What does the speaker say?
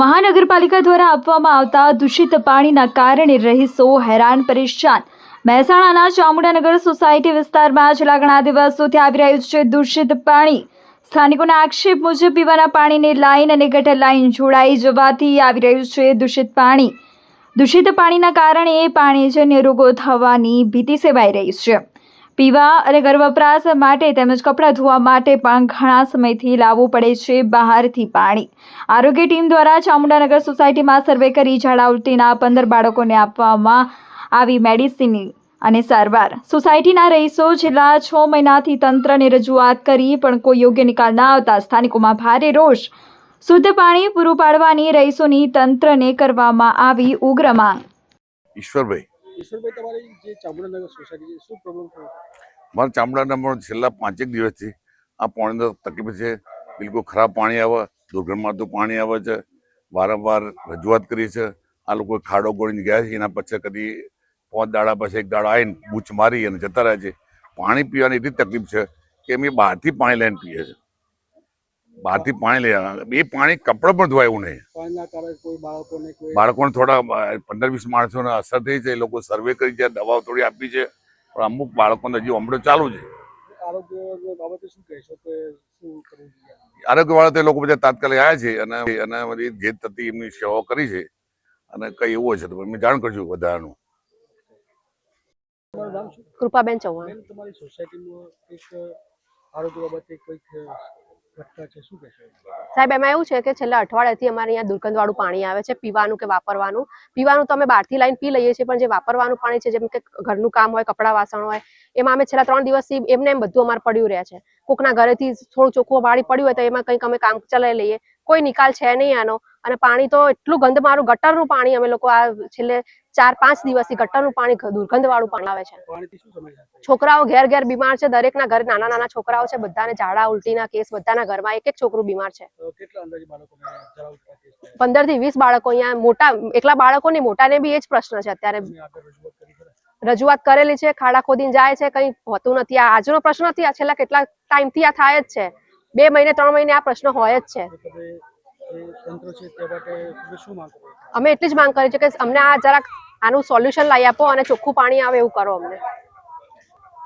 મહાનગરપાલિકા દ્વારા આપવામાં આવતા દૂષિત પાણીના કારણે રહીશો હેરાન પરેશાન. મહેસાણાના ચામુંડાનગર સોસાયટી વિસ્તારમાં છેલ્લા ઘણા દિવસોથી આવી રહ્યું છે દૂષિત પાણી. સ્થાનિકોના આક્ષેપ મુજબ પીવાના પાણીની લાઇન અને ગટર લાઈન જોડાઈ જવાથી આવી રહ્યું છે દૂષિત પાણી. દૂષિત પાણીના કારણે પાણીજન્ય રોગો થવાની ભીતિ સેવાઈ રહી છે. પીવા અને ઘર વપરાશ માટે તેમજ કપડાં ધોવા માટે પણ ઘણા સમયથી લાવવું પડે છે બહારથી પાણી. આરોગ્ય ટીમ દ્વારા ચામુંડાનગર સોસાયટીમાં સર્વે કરી ઝાડાવતીના પંદર બાળકોને આપવામાં આવી મેડિસિન અને સારવાર સોસાયટીના રહીશો છેલ્લા છ મહિનાથી તંત્રને રજૂઆત કરી પણ કોઈ યોગ્ય નિકાલ ના આવતા સ્થાનિકોમાં ભારે રોષ. શુદ્ધ પાણી પૂરું પાડવાની રહીશોની તંત્રને કરવામાં આવી ઉગ્ર માંગ. ઈશ્વરભાઈ ઈશ્વરભાઈ તમારી છેલ્લા પાંચેક દિવસથી આ પાણીની તકલીફ છે. બિલકુલ ખરાબ પાણી આવે દુર્ગંધમાતું પાણી આવે છે. વારંવાર રજૂઆત કરી છે. આ લોકો ખાડો ગોળીને ગયા છે. એના પછી કદી પાંચ દાડા પછી એક દાડા આવીને બૂચ મારી અને જતા રહે છે. પાણી પીવાની એટલી તકલીફ છે કે અમે બહારથી પાણી લઈને પીએ છે બહારથી પાણી લઈ આવ્યા. એ પાણી કપડાં પણ ધોવાય એવું નહીં. પાણીના કારણે કોઈ બાળકોને થોડા પંદર વીસ માણસોને અસર થઈ છે. એ લોકો સર્વે કરી છે દવાઓ થોડી આપી છે. પણ અમુક બાળકોને હજી હમણાં ચાલુ છે. આરોગ્ય આરોગ્યવાળા તો એ લોકો બધા તાત્કાલિક આવ્યા છે અને અને બધી જે થતી એમની સેવાઓ કરી છે. અને કઈ એવું હશે તો અમે જાણ કરશું વધારાનું. કૃપાબેન ચૌહાણ. તમારી સોસાયટીમાં એક આરોગ્ય બાબતે કોઈક સાહેબ, એમાં એવું છે કે છેલ્લા અઠવાડિયાથી અમારે અહીંયા દુર્ગંધવાળું પાણી આવે છે, પીવાનું કે વાપરવાનું. પીવાનું તો અમે બહારથી લાઈન પી લઈએ છીએ, પણ જે વાપરવાનું પાણી છે, જેમ કે ઘરનું કામ હોય, કપડાં વાસણ હોય, એમાં અમે છેલ્લા ત્રણ દિવસથી એમને એમ બધું અમારે પડ્યું રહ્યા છે. કોકના ઘરેથી થોડું ચોખ્ખું વાળી પડ્યું હોય તો એમાં કંઈક અમે કામ ચલાવી લઈએ. કોઈ નિકાલ છે નહીં આનો. અને પાણી તો એટલું ગંધ મારું ગટરનું પાણી અમે લોકો આ છેલ્લે ચાર પાંચ દિવસથી ગટરનું પાણી દુર્ગંધ વાળું પાણી આવે છે. છોકરાઓ ઘેર ઘેર બીમાર છે દરેકના ઘરે નાના નાના છોકરાઓ છે બધાને ઝાડા ઉલટીના કેસ બધાના ઘરમાં એક એક છોકરું બીમાર છે? પંદરથી વીસ બાળકો અહીંયા મોટા એકલા બાળકો ને મોટાને બી એ જ પ્રશ્ન છે અત્યારે. રજૂઆત રજૂઆત કરેલી છે ખાડા ખોદીને જાય છે કઈ હોતું નથી. આ આજનો પ્રશ્ન નથી આ છેલ્લા કેટલા ટાઈમથી આ થાય જ છે. બે મહિને ત્રણ મહિને આ પ્રશ્ન હોય જ છે? અમે એટલી જ માંગ કરી છે કે અમને આ જરાક આનું સોલ્યુશન લાવી આપો અને ચોખ્ખું પાણી આવે એવું કરો અમને